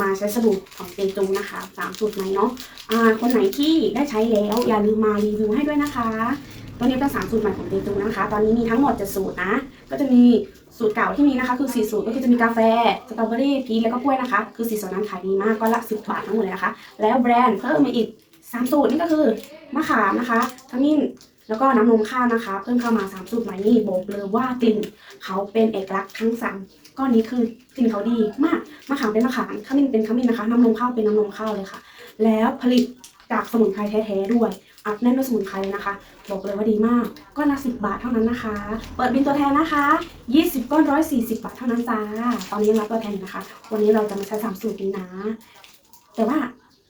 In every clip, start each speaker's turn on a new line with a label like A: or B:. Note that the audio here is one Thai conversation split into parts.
A: มาใช้สบู่ของเจจูนะคะสามสูตรไหนเนาะอ่าคนไหนที่ได้ใช้แล้ว อย่าลืมมารีวิวให้ด้วยนะคะ ตัวนี้เป็นสามสูตรใหม่ของเจจูนะคะ ตอนนี้มีทั้งหมดเจ็ดสูตรนะ ก็จะมีสูตรเก่าที่มีนะคะ คือสี่สูตรก็คือจะมีกาแฟสตรอเบอรี่พีชแล้วก็กล้วยนะคะ คือสี่สูตรนั้นขายดีมากก็ละสิบบาททั้งหมดเลยนะคะ แล้วแบรนด์เพิ่มมาอีกสามสูตรนี่ก็คือมะขามนะคะขมิ้น แล้วก็น้ำนมข้าวนะคะ เพิ่มเข้ามาสามสูตรใหม่นี่บอกเลยว่ากลิ่นเขาเป็นเอกลักษณ์ทั้งสามก้อนนี้คือกลิ่นเขาดีมากมะขามเป็นมะขามขมิ้นเป็นขมิ้นนะคะ น้ำนมข้าวเป็นน้ำนมข้าวเลยค่ะ แล้วผลิตจากสมุนไพรแท้ๆด้วย อัดแน่นด้วยสมุนไพรเลยนะคะ บอกเลยว่าดีมาก ก้อนละสิบบาทเท่านั้นนะคะ เปิดบินตัวแทนนะคะ 20 ก้อน140บาทเท่านั้นจ้า ตอนนี้รับตัวแทนนะคะ วันนี้เราจะมาใช้สามสูตรนี้นะ แต่ว่า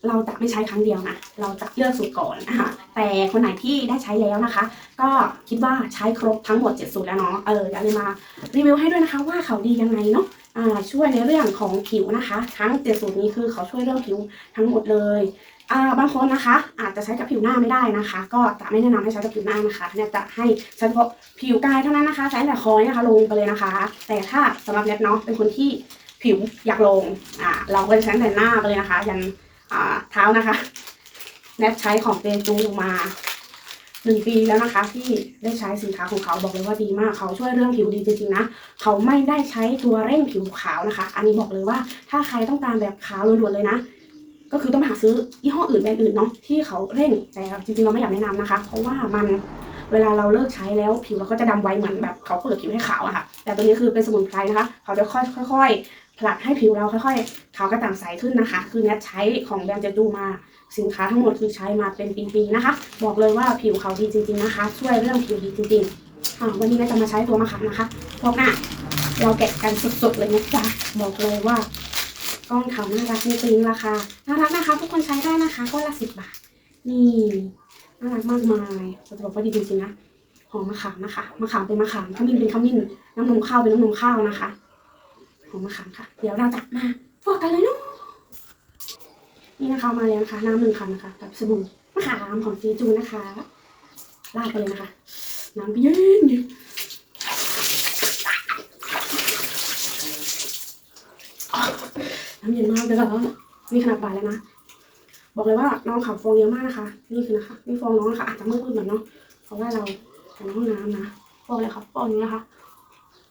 A: เราจะไม่ใช้ครั้งเดียวนะ เราจะเลือกสูตรก่อนนะคะ แต่คนไหนที่ได้ใช้แล้วนะคะ ก็คิดว่าใช้ครบทั้งหมด 7 สูตรแล้วเนาะ เอออย่าลืมมารีวิวให้ด้วยนะคะว่าเขาดียังไงเนาะอ่าช่วยในเรื่องของผิวนะคะ ทั้งเจ็ดสูตรนี้คือเขาช่วยเรื่องผิวทั้งหมดเลยอ่าบางคนนะคะ อาจจะใช้กับผิวหน้าไม่ได้นะคะ ก็จะไม่แนะนำให้ใช้กับผิวหน้านะคะเนี่ยจะให้ใช้เฉพาะผิวกายเท่านั้นนะคะ ใช้แต่คอยนะคะลงไปเลยนะคะ แต่ถ้าสำหรับเน็ตเนาะเป็นคนที่ผิวอยากลงอ่าเราก็จะใช้แต่หน้าไปเลยนะคะ ยัน เท้านะคะเน็ตใช้ของเตจูมาหนึ่งปีแล้วนะคะ ที่ได้ใช้สินค้าของเขาบอกเลยว่าดีมากเขาช่วยเรื่องผิวดีจริงๆนะเขาไม่ได้ใช้ตัวเร่งผิวขาวนะคะ อันนี้บอกเลยว่าถ้าใครต้องการแบบขาวล้วนๆเลยนะก็คือต้องหาซื้อยี่ห้ออื่นแบรนด์อื่นเนาะที่เขาเร่งแต่จริงๆเราไม่อยากแนะนำนะคะ เพราะว่ามันเวลาเราเลิกใช้แล้วผิวเราก็จะดำไวเหมือนแบบเขาเปิดผิวให้ขาวอะค่ะ แต่ตัวนี้คือเป็นสมุนไพรนะคะ เขาจะค่อยค่อยๆ ผลักให้ผิวเราค่อยๆขาวกระจ่างใสขึ้นนะคะ คือเนี้ยใช้ของแบรนด์เจดูมาสินค้าทั้งหมดคือใช้มาเป็นปีๆนะคะ บอกเลยว่าผิวเขาดีจริงๆนะคะ ช่วยเรื่องผิวดีจริงๆอ่าวันนี้เราจะมาใช้ตัวมะขามนะคะพวกหน้าเราแกะกันสดๆเลยนะจ๊ะบอกเลยว่าก้อนเขาน่ารักจริงๆราคาน่ารักนะคะ ทุกคนใช้ได้นะคะก้อนละสิบบาท นี่น่ารักมากมายจะบอกว่าดีจริงๆนะหอมมะขามนะคะมะขามเป็นมะขามขมิ้นเป็นขมิ้นน้ำนมข้าวเป็นน้ำนมข้าวนะคะ หอมมะขามค่ะ เดี๋ยวเราจะมาฟอกกันเลยเนาะนี่นะคะมาแล้วนะคะน้ำหนึ่งคันนะคะ กับสบู่มะขามของฟีจูนะคะลาดไปเลยนะคะ น้ำเย็นเย็นน้ำเย็นมากเลยค่ะนี่ขนาดบ่ายแล้วนะ บอกเลยว่าน้องเขาฟองเยอะมากนะคะ นี่คือนะคะนี่ฟองน้องนะคะอาจจะมืดๆหน่อยเนาะเพราะว่าเราอยู่นห้องน้ำนะฟองเลยค่ะฟองนี้นะคะ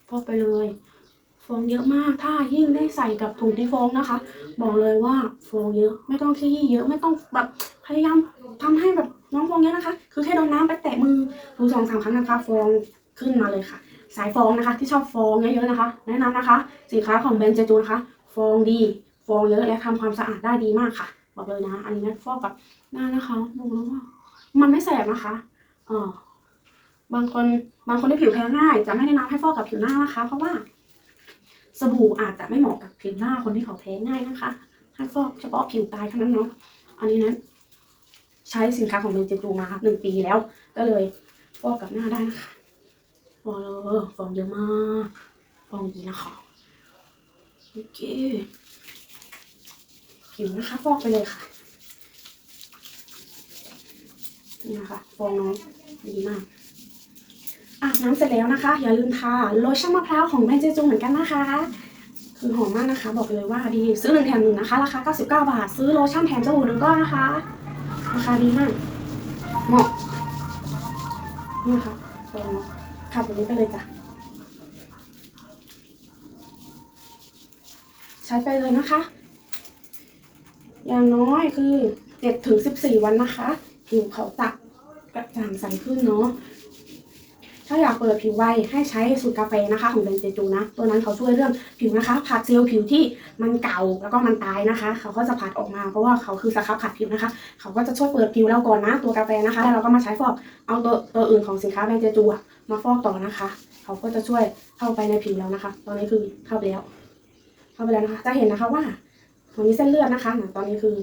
A: ฟองไปเลย ฟองเยอะมาก ถ้ายิ่งได้ใส่กับถุงที่ฟองนะคะ บอกเลยว่าฟองเยอะ ไม่ต้องขี้เยอะ ไม่ต้องแบบพยายามทำให้แบบน้องฟองเยอะนะคะ คือแค่โดนน้ำไปแตะมือดูสองสามครั้งนะคะ ฟองขึ้นมาเลยค่ะ สายฟองนะคะ ที่ชอบฟองเยอะๆนะคะ แนะนำนะคะ สินค้าของแบรนด์เจจูนะคะ ฟองดี ฟองเยอะและทำความสะอาดได้ดีมากค่ะ บอกเลยนะ อันนี้นะฟอกกับหน้านะคะบอกแล้วว่า มันไม่แสบนะคะเออบางคนบางคนที่ผิวแพ้ง่าย จะไม่แนะนำให้ฟอกกับผิวหน้านะคะ เพราะว่า สบู่อาจจะไม่เหมาะกับผิวหน้าคนที่เขาแพ้ง่ายนะคะให้ฟอกเฉพาะผิวกายเท่านั้นเนาะ อันนี้นะใช้สินค้าของเบนเจจูมาหนึ่งปีแล้ว ก็เลยฟอกกับหน้าได้นะคะฟองเลยฟองเยอะมากฟองดีนะคะโอเคผิวนะคะฟอกไปเลยค่ะนี่นะคะฟองน้องดีมาก อาบน้ำเสร็จแล้วนะคะ อย่าลืมทาโลชั่นมะพร้าวของแบรนด์เจจูเหมือนกันนะคะ คือหอมมากนะคะ บอกเลยว่าดีซื้อหนึ่งแถมหนึ่งนะคะราคา 99 บาท ซื้อโลชั่นแถมสบู่หนึ่งก้อนนะคะราคาดีมากเหมาะนี่นะคะฟองน้ขับแบบนี้ไปเลยจ้ะใช้ไปเลยนะคะ อย่างน้อยคือเจ็ดถึงสิบสี่วันนะคะ ผิวเขาจะกระจ่างใสขึ้นเนาะ ถ้าอยากเปิดผิวไวให้ใช้สูตรกาแฟนะคะของเบนเจจูนะ ตัวนั้นเขาช่วยเรื่องผิวนะคะผัดเซลล์ผิวที่มันเก่าแล้วก็มันตายนะคะ เขาก็จะผัดออกมาเพราะว่าเขาคือสครับผัดผิวนะคะ เขาก็จะช่วยเปิดผิวเราก่อนนะ ตัวกาแฟนะคะ แล้วเราก็มาใช้ฟอกเอาตัวตัวอื่นของสินค้าแบรนด์เจจูมาฟอกต่อนะคะ เขาก็จะช่วยเข้าไปในผิวเรานะคะ ตอนนี้คือเข้าไปแล้ว เข้าไปแล้วนะคะ จะเห็นนะคะว่าตรงนี้เส้นเลือดนะคะ ตอนนี้คือ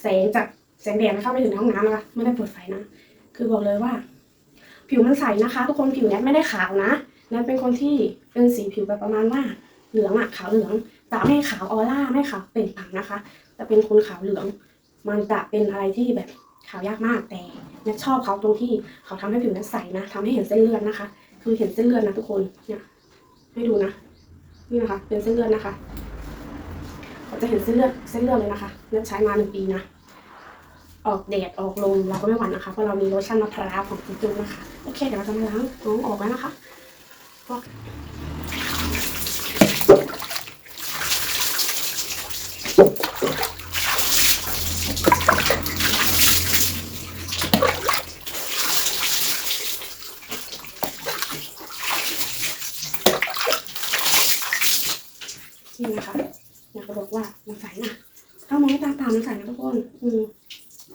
A: แสงจากแสงแดดมันเข้าไปถึงห้องน้ำนะคะ ไม่ได้เปิดไฟนะ คือบอกเลยว่า ผิวมันใสนะคะ ทุกคนผิวแนทไม่ได้ขาวนะแนทเป็นคนที่เป็นสีผิวแบบประมาณว่าเหลืองอะขาวเหลืองแต่ไม่ขาวออร่าไม่ขาวเปล่งปลั่งนะคะแต่เป็นคนขาวเหลือง มันจะเป็นอะไรที่แบบขาวยากมากแต่แนทชอบเขาตรงที่เขาทำให้ผิวแนทใสนะทำให้เห็นเส้นเลือดนะคะ คือเห็นเส้นเลือดนะทุกคนเนี่ยให้ดูนะนี่นะคะ เป็นเส้นเลือดนะคะเราจะเห็นเส้นเลือดเส้นเลือดเลยนะคะเลือดใช้มาหนึ่งปีนะ ออกแดดออกลมเราก็ไม่หวั่นนะคะ เพราะเรามีโลชั่นมะพร้าวของจิจูนะคะ โอเคเดี๋ยวเราจะมาล้างน้องออกแล้วนะคะก็นี่นะคะอยากจะบอกว่ามันใสนะถ้ามองด้วยตาเปล่ามันใสนะทุกคน อืม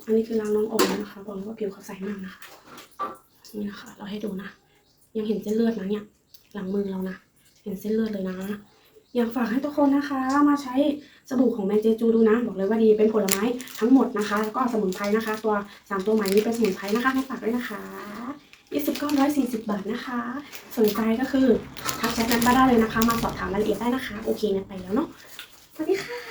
A: อันนี้คือล้างน้องออกแล้วนะคะ บอกเลยว่าผิวเขาใสมากนะคะ นี่นะคะ เราให้ดูนะ ยังเห็นเส้นเลือดนะเนี่ย หลังมือเรานะ เห็นเส้นเลือดเลยนะอยากฝากให้ทุกคนนะคะ มาใช้สบู่ของแมนเจจูดูนะ บอกเลยว่าดีเป็นผลไม้ทั้งหมดนะคะ แล้วก็สมุนไพรนะคะ ตัวสามตัวใหม่นี้เป็นสมุนไพรนะคะให้ฝากด้วยนะคะยี่สิบก้อนร้อยสี่สิบบาทนะคะ สนใจก็คือทักแชทกันมาได้เลยนะคะ มาสอบถามรายละเอียดได้นะคะ โอเคนะไปแล้วเนาะสวัสดีค่ะ